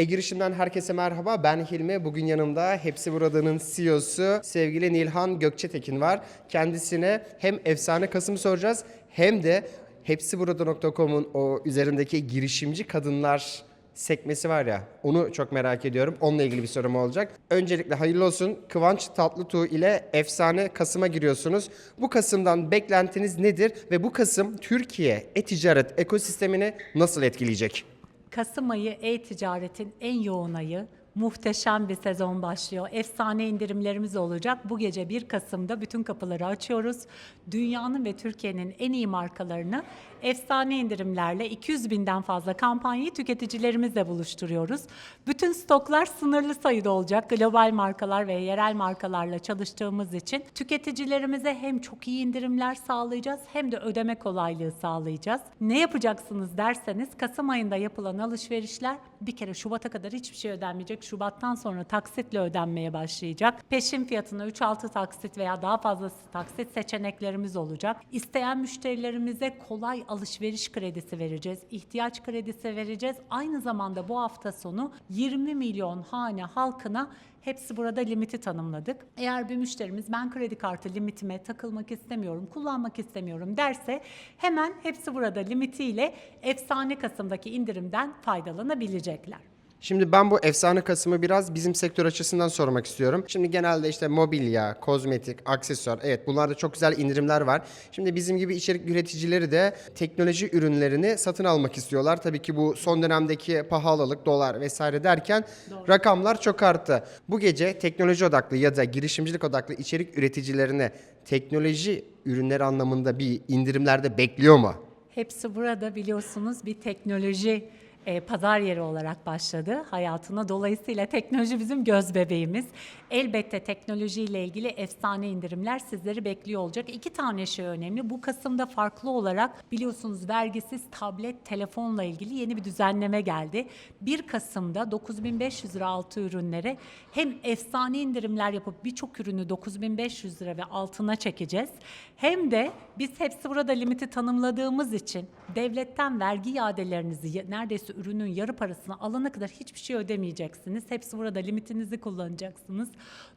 E-Girişim'den herkese merhaba. Ben Hilmi. Bugün yanımda Hepsi Burada'nın CEO'su sevgili Nilhan Gökçetekin var. Kendisine hem efsane Kasım soracağız hem de hepsiburada.com'un o üzerindeki girişimci kadınlar sekmesi var ya onu çok merak ediyorum. Onunla ilgili bir sorum olacak. Öncelikle hayırlı olsun. Kıvanç Tatlıtuğ ile efsane Kasım'a giriyorsunuz. Bu Kasım'dan beklentiniz nedir ve bu Kasım Türkiye e-ticaret ekosistemini nasıl etkileyecek? Kasım ayı e-ticaretin en yoğun ayı. Muhteşem bir sezon başlıyor. Efsane indirimlerimiz olacak. Bu gece 1 Kasım'da bütün kapıları açıyoruz. Dünyanın ve Türkiye'nin en iyi markalarını efsane indirimlerle 200 binden fazla kampanyayı tüketicilerimizle buluşturuyoruz. Bütün stoklar sınırlı sayıda olacak. Global markalar ve yerel markalarla çalıştığımız için tüketicilerimize hem çok iyi indirimler sağlayacağız hem de ödeme kolaylığı sağlayacağız. Ne yapacaksınız derseniz Kasım ayında yapılan alışverişler bir kere Şubat'a kadar hiçbir şey ödenmeyecek. Şubat'tan sonra taksitle ödenmeye başlayacak. Peşin fiyatına 3-6 taksit veya daha fazlası taksit seçeneklerimiz olacak. İsteyen müşterilerimize kolay alışveriş kredisi vereceğiz. ihtiyaç kredisi vereceğiz. Aynı zamanda bu hafta sonu 20 milyon hane halkına Hepsi burada limiti tanımladık. Eğer bir müşterimiz ben kredi kartı limitime takılmak istemiyorum, kullanmak istemiyorum derse hemen hepsi burada limitiyle efsane Kasım'daki indirimden faydalanabilecekler. Şimdi ben bu efsane Kasım'ı biraz bizim sektör açısından sormak istiyorum. Şimdi genelde işte mobilya, kozmetik, aksesuar evet bunlarda çok güzel indirimler var. Şimdi bizim gibi içerik üreticileri de teknoloji ürünlerini satın almak istiyorlar. Tabii ki bu son dönemdeki pahalılık, dolar vesaire derken rakamlar çok arttı. Bu gece teknoloji odaklı ya da girişimcilik odaklı içerik üreticilerine teknoloji ürünleri anlamında bir indirimlerde bekliyor mu? Hepsi burada biliyorsunuz bir teknoloji e, pazar yeri olarak başladı hayatına. Dolayısıyla teknoloji bizim göz bebeğimiz. Elbette teknolojiyle ilgili efsane indirimler sizleri bekliyor olacak. İki tane şey önemli. Bu Kasım'da farklı olarak biliyorsunuz vergisiz tablet, telefonla ilgili yeni bir düzenleme geldi. 1 Kasım'da 9500 lira altı ürünlere hem efsane indirimler yapıp birçok ürünü 9500 lira ve altına çekeceğiz. Hem de biz hepsi burada limiti tanımladığımız için devletten vergi iadelerinizi neredeyse ürünün yarı parasını alana kadar hiçbir şey ödemeyeceksiniz. Hepsi burada limitinizi kullanacaksınız.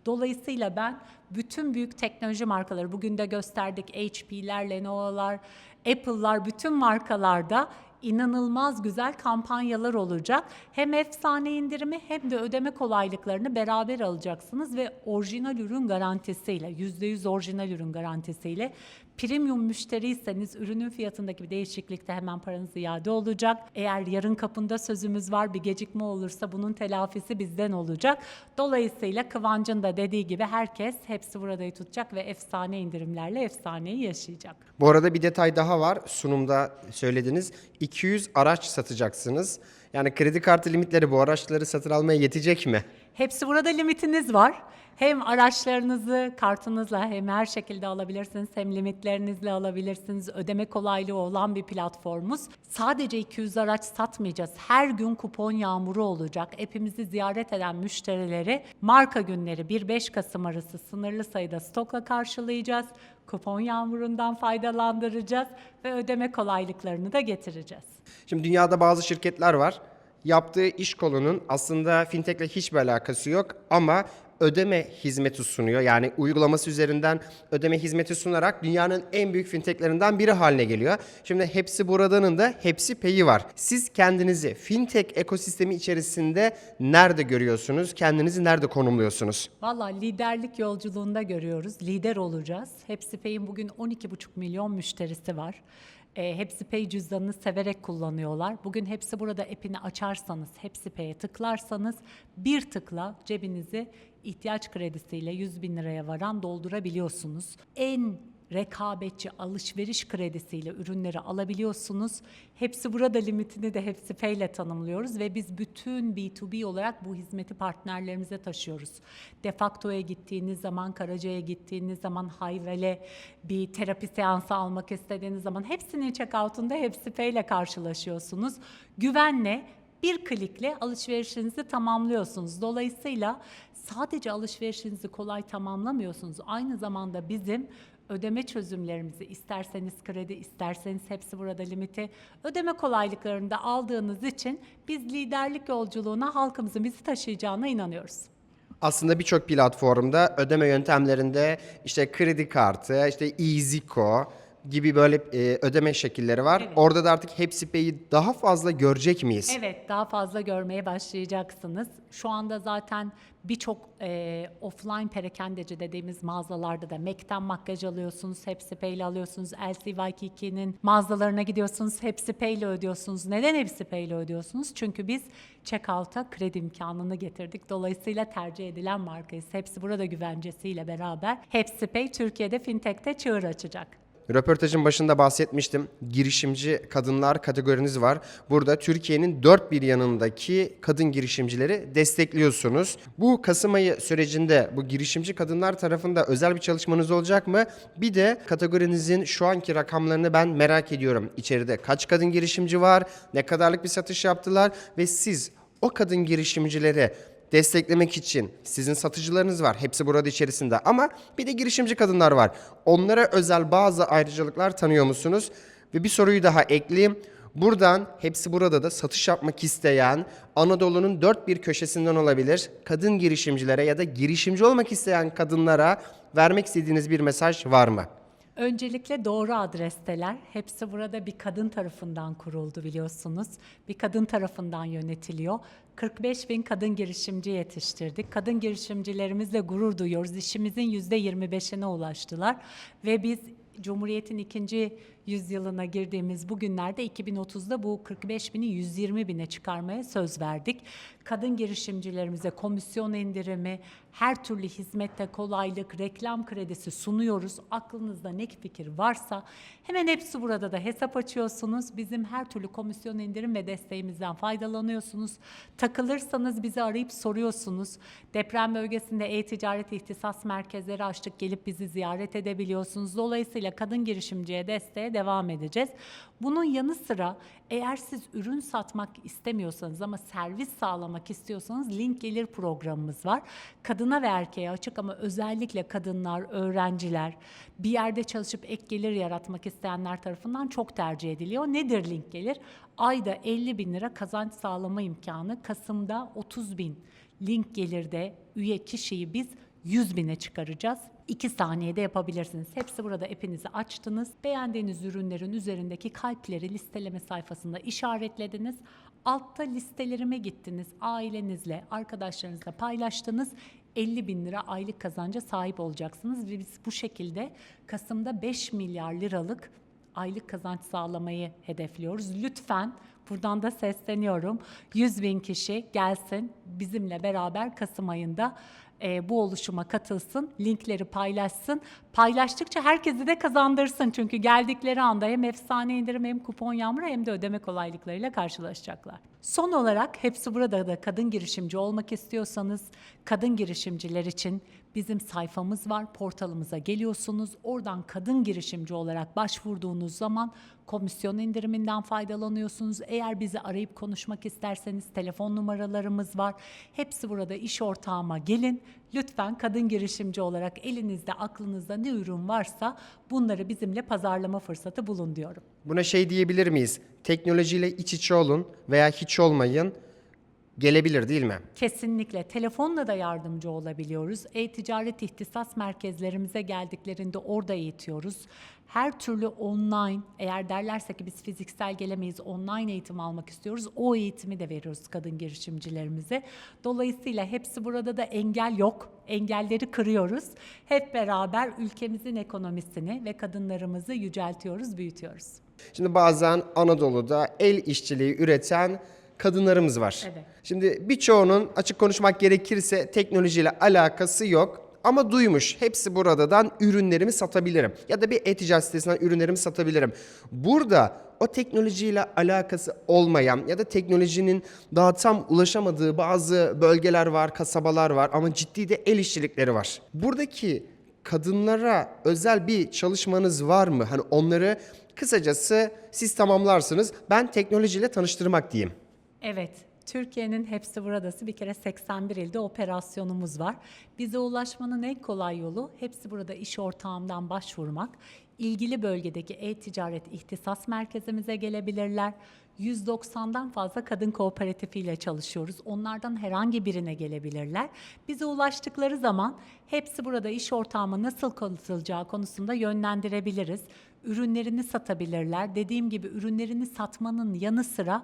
Dolayısıyla ben bütün büyük teknoloji markaları bugün de gösterdik HP'ler, Lenovo'lar, Apple'lar bütün markalarda inanılmaz güzel kampanyalar olacak. Hem efsane indirimi hem de ödeme kolaylıklarını beraber alacaksınız ve orijinal ürün garantisiyle, %100 orijinal ürün garantisiyle Premium müşteriyseniz ürünün fiyatındaki bir değişiklikte hemen paranız iade olacak. Eğer yarın kapında sözümüz var bir gecikme olursa bunun telafisi bizden olacak. Dolayısıyla Kıvancın da dediği gibi herkes hepsi buradayı tutacak ve efsane indirimlerle efsaneyi yaşayacak. Bu arada bir detay daha var. Sunumda söylediniz. 200 araç satacaksınız. Yani kredi kartı limitleri bu araçları satın almaya yetecek mi? Hepsi burada limitiniz var. Hem araçlarınızı kartınızla hem her şekilde alabilirsiniz hem limitlerinizle alabilirsiniz. Ödeme kolaylığı olan bir platformumuz. Sadece 200 araç satmayacağız. Her gün kupon yağmuru olacak. App'imizi ziyaret eden müşterileri marka günleri 1-5 Kasım arası sınırlı sayıda stokla karşılayacağız. Kupon yağmurundan faydalandıracağız ve ödeme kolaylıklarını da getireceğiz. Şimdi dünyada bazı şirketler var. Yaptığı iş kolunun aslında fintechle hiçbir alakası yok ama ödeme hizmeti sunuyor. Yani uygulaması üzerinden ödeme hizmeti sunarak dünyanın en büyük fintechlerinden biri haline geliyor. Şimdi hepsi buradanın da hepsi peyi var. Siz kendinizi fintech ekosistemi içerisinde nerede görüyorsunuz? Kendinizi nerede konumluyorsunuz? Valla liderlik yolculuğunda görüyoruz. Lider olacağız. Hepsi Pay'in bugün 12,5 milyon müşterisi var. E, Hepsi Pay cüzdanını severek kullanıyorlar. Bugün Hepsi Burada app'ini açarsanız, Hepsi Pay'e tıklarsanız bir tıkla cebinizi ihtiyaç kredisiyle 100 bin liraya varan doldurabiliyorsunuz. En rekabetçi alışveriş kredisiyle ürünleri alabiliyorsunuz. Hepsi burada limitini de Hepsi Pay ile tanımlıyoruz ve biz bütün B2B olarak bu hizmeti partnerlerimize taşıyoruz. Defakto'ya gittiğiniz zaman, Karaca'ya gittiğiniz zaman, Hayvel'e bir terapi seansı almak istediğiniz zaman hepsinin checkout'unda Hepsi Pay ile karşılaşıyorsunuz. Güvenle bir klikle alışverişinizi tamamlıyorsunuz. Dolayısıyla sadece alışverişinizi kolay tamamlamıyorsunuz. Aynı zamanda bizim ödeme çözümlerimizi isterseniz kredi isterseniz hepsi burada limiti ödeme kolaylıklarını da aldığınız için biz liderlik yolculuğuna halkımızın bizi taşıyacağına inanıyoruz. Aslında birçok platformda ödeme yöntemlerinde işte kredi kartı, işte EasyCo gibi böyle e, ödeme şekilleri var. Evet. Orada da artık Hepsi Pay'i daha fazla görecek miyiz? Evet, daha fazla görmeye başlayacaksınız. Şu anda zaten birçok e, offline perakendeci dediğimiz mağazalarda da MAC'ten makyaj alıyorsunuz, Hepsi Pay ile alıyorsunuz. LCY22'nin mağazalarına gidiyorsunuz, Hepsi Pay ile ödüyorsunuz. Neden Hepsi Pay ile ödüyorsunuz? Çünkü biz checkout'a kredi imkanını getirdik. Dolayısıyla tercih edilen markayız. Hepsi burada güvencesiyle beraber. Hepsi Pay Türkiye'de fintech'te çığır açacak. Röportajın başında bahsetmiştim. Girişimci kadınlar kategoriniz var. Burada Türkiye'nin dört bir yanındaki kadın girişimcileri destekliyorsunuz. Bu Kasım ayı sürecinde bu girişimci kadınlar tarafında özel bir çalışmanız olacak mı? Bir de kategorinizin şu anki rakamlarını ben merak ediyorum. İçeride kaç kadın girişimci var? Ne kadarlık bir satış yaptılar? Ve siz o kadın girişimcileri desteklemek için sizin satıcılarınız var. Hepsi burada içerisinde ama bir de girişimci kadınlar var. Onlara özel bazı ayrıcalıklar tanıyor musunuz? Ve bir soruyu daha ekleyeyim. Buradan hepsi burada da satış yapmak isteyen Anadolu'nun dört bir köşesinden olabilir. Kadın girişimcilere ya da girişimci olmak isteyen kadınlara vermek istediğiniz bir mesaj var mı? Öncelikle doğru adresteler. Hepsi burada bir kadın tarafından kuruldu biliyorsunuz. Bir kadın tarafından yönetiliyor. 45 bin kadın girişimci yetiştirdik. Kadın girişimcilerimizle gurur duyuyoruz. İşimizin %25'ine ulaştılar. Ve biz Cumhuriyet'in ikinci yüzyılına girdiğimiz bu günlerde 2030'da bu 45 bini 120 bine çıkarmaya söz verdik. Kadın girişimcilerimize komisyon indirimi, her türlü hizmette kolaylık, reklam kredisi sunuyoruz. Aklınızda ne fikir varsa hemen hepsi burada da hesap açıyorsunuz. Bizim her türlü komisyon indirim ve desteğimizden faydalanıyorsunuz. Takılırsanız bizi arayıp soruyorsunuz. Deprem bölgesinde e-ticaret ihtisas merkezleri açtık. Gelip bizi ziyaret edebiliyorsunuz. Dolayısıyla kadın girişimciye desteğe devam edeceğiz. Bunun yanı sıra eğer siz ürün satmak istemiyorsanız ama servis sağlamak istiyorsanız link gelir programımız var. Kadına ve erkeğe açık ama özellikle kadınlar, öğrenciler, bir yerde çalışıp ek gelir yaratmak isteyenler tarafından çok tercih ediliyor. Nedir link gelir? Ayda 50 bin lira kazanç sağlama imkanı, Kasım'da 30 bin link gelirde üye kişiyi biz 100 bine çıkaracağız. 2 saniyede yapabilirsiniz. Hepsi burada app'inizi açtınız. Beğendiğiniz ürünlerin üzerindeki kalpleri listeleme sayfasında işaretlediniz. Altta listelerime gittiniz. Ailenizle, arkadaşlarınızla paylaştınız. 50 bin lira aylık kazanca sahip olacaksınız. Ve biz bu şekilde Kasım'da 5 milyar liralık aylık kazanç sağlamayı hedefliyoruz. Lütfen buradan da sesleniyorum. 100 bin kişi gelsin bizimle beraber Kasım ayında e, bu oluşuma katılsın, linkleri paylaşsın. Paylaştıkça herkesi de kazandırsın. Çünkü geldikleri anda hem efsane indirim hem kupon yağmuru hem de ödeme kolaylıklarıyla karşılaşacaklar. Son olarak hepsi burada da kadın girişimci olmak istiyorsanız kadın girişimciler için bizim sayfamız var. Portalımıza geliyorsunuz. Oradan kadın girişimci olarak başvurduğunuz zaman komisyon indiriminden faydalanıyorsunuz. Eğer bizi arayıp konuşmak isterseniz telefon numaralarımız var. Hepsi burada iş ortağıma gelin. Lütfen kadın girişimci olarak elinizde aklınızda ne ürün varsa bunları bizimle pazarlama fırsatı bulun diyorum. Buna şey diyebilir miyiz? Teknolojiyle iç içe olun veya hiç olmayın. Gelebilir değil mi? Kesinlikle. Telefonla da yardımcı olabiliyoruz. E-ticaret ihtisas merkezlerimize geldiklerinde orada eğitiyoruz. Her türlü online, eğer derlerse ki biz fiziksel gelemeyiz, online eğitim almak istiyoruz, o eğitimi de veriyoruz kadın girişimcilerimize. Dolayısıyla hepsi burada da engel yok. Engelleri kırıyoruz. Hep beraber ülkemizin ekonomisini ve kadınlarımızı yüceltiyoruz, büyütüyoruz. Şimdi bazen Anadolu'da el işçiliği üreten kadınlarımız var. Evet. Şimdi birçoğunun açık konuşmak gerekirse teknolojiyle alakası yok. Ama duymuş hepsi buradadan ürünlerimi satabilirim. Ya da bir e-ticaret sitesinden ürünlerimi satabilirim. Burada o teknolojiyle alakası olmayan ya da teknolojinin daha tam ulaşamadığı bazı bölgeler var, kasabalar var ama ciddi de el işçilikleri var. Buradaki kadınlara özel bir çalışmanız var mı? Hani onları kısacası siz tamamlarsınız. Ben teknolojiyle tanıştırmak diyeyim. Evet, Türkiye'nin hepsi buradası bir kere 81 ilde operasyonumuz var. Bize ulaşmanın en kolay yolu hepsi burada iş ortağımdan başvurmak. İlgili bölgedeki e-ticaret ihtisas merkezimize gelebilirler. 190'dan fazla kadın kooperatifiyle çalışıyoruz. Onlardan herhangi birine gelebilirler. Bize ulaştıkları zaman hepsi burada iş ortağıma nasıl katılacağı konusunda yönlendirebiliriz. Ürünlerini satabilirler. Dediğim gibi ürünlerini satmanın yanı sıra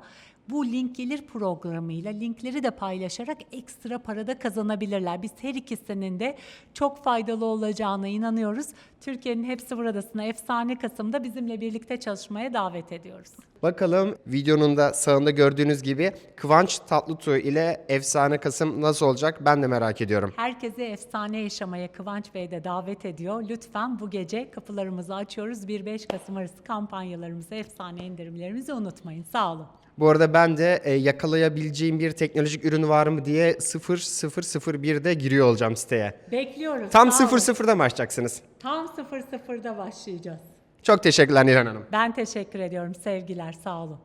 bu link gelir programıyla linkleri de paylaşarak ekstra para da kazanabilirler. Biz her ikisinin de çok faydalı olacağına inanıyoruz. Türkiye'nin hepsi buradasına Efsane Kasım'da bizimle birlikte çalışmaya davet ediyoruz. Bakalım videonun da sağında gördüğünüz gibi Kıvanç Tatlıtuğ ile Efsane Kasım nasıl olacak ben de merak ediyorum. Herkese efsane yaşamaya Kıvanç Bey de davet ediyor. Lütfen bu gece kapılarımızı açıyoruz. 1-5 Kasım arası kampanyalarımızı, efsane indirimlerimizi unutmayın. Sağ olun. Bu arada ben de e, yakalayabileceğim bir teknolojik ürün var mı diye 0001'de giriyor olacağım siteye. Bekliyoruz. Tam sağ olun. 00'da mı açacaksınız? Tam 00'da başlayacağız. Çok teşekkürler Nilhan Hanım. Ben teşekkür ediyorum. Sevgiler. Sağ olun.